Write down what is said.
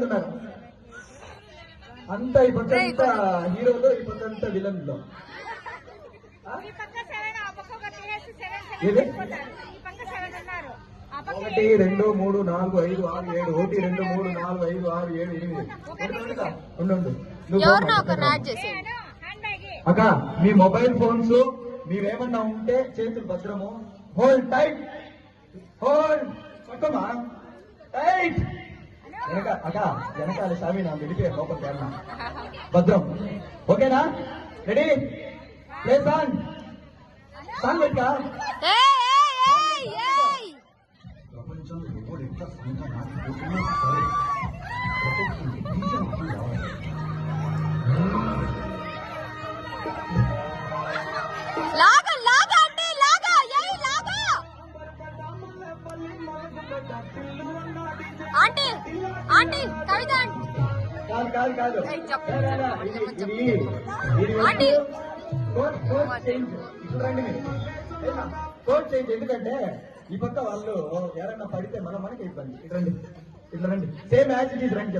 ఉన్నారు. అంతా ఈ పక్క అంతా హీరోలో ఈ పక్క అంతా విలన్లో ఒకటి రెండు మూడు నాలుగు ఐదు ఆరు ఏడు ఒకటి రెండు మూడు నాలుగు ఐదు ఆరు ఏడు ఎనిమిది. అక్క మీ మొబైల్ ఫోన్స్ మీరేమన్నా ఉంటే చేతులు భద్రము. హోల్డ్ టైట్ హోల్డ్ పక్కమా టైట్ వెనక వెనకాల స్వామి నా వెళ్ళిపోయారు లోపలికి వెళ్ళిన భద్రం. ఓకేనా? Ready play song song. ప్రపంచంలో ఎవరు ఎంత సంఘ సరే. లాగా! Aunty aunty Kavitha aunty. Coat change ఎందుకంటే ఈ పక్క వాళ్ళు ఎవరైనా పడితే మనం మనకి ఇబ్బంది. ఇటు రండి. ఇట్లా రండి. సేమ్ యాజ్ ఇట్ ఈస్ రండి